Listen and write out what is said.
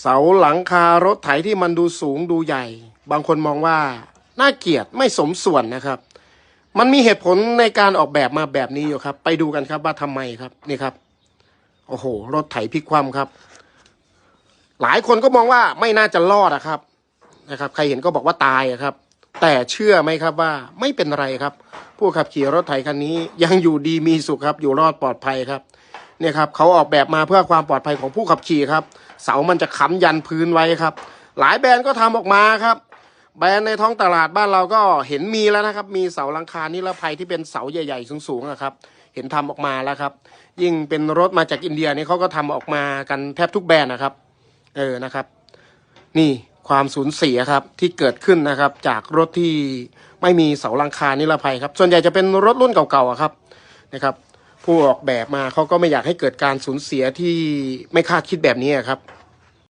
เสาหลังคารถไถที่มันดูสูงดูใหญ่ บางคนมองว่าน่าเกลียดไม่สมส่วนนะครับ มันมีเหตุผลในการออกแบบมาแบบนี้อยู่ครับ ไปดูกันครับว่าทำไมครับนี่ครับ โอ้โห รถไถพลิกคว่ำครับ หลายคนก็มองว่าไม่น่าจะรอดอะครับนะครับ ใครเห็นก็บอกว่าตายครับ แต่เชื่อไหมครับว่าไม่เป็นไรครับ ผู้ขับขี่รถไถคันนี้ยังอยู่ดีมีสุขครับ อยู่รอดปลอดภัยครับ เนี่ยครับเขาออกแบบมาเพื่อความปลอดภัยของผู้ขับขี่ครับ เสามันจะค้ำยันพื้นไว้ครับ หลายแบรนด์ก็ทำออกมาครับ แบรนด์ในท้องตลาดบ้านเราก็เห็นมีแล้วนะครับ มีเสาหลังคานิรภัยที่เป็นเสาใหญ่ๆสูงๆนะครับ เห็นทำออกมาแล้วครับ ยิ่งเป็นรถมาจากอินเดียนี่เขาก็ทำออกมากันแทบทุกแบรนด์นะครับ เออนะครับ นี่ความสูญเสียครับที่เกิดขึ้นนะครับจากรถที่ไม่มีเสาหลังคานิรภัยครับ ส่วนใหญ่จะเป็นรถรุ่นเก่าๆอะครับนะครับ ผู้ออกแบบมาเขาก็ไม่อยากให้เกิดการสูญเสียที่ไม่คาดคิดแบบนี้ครับ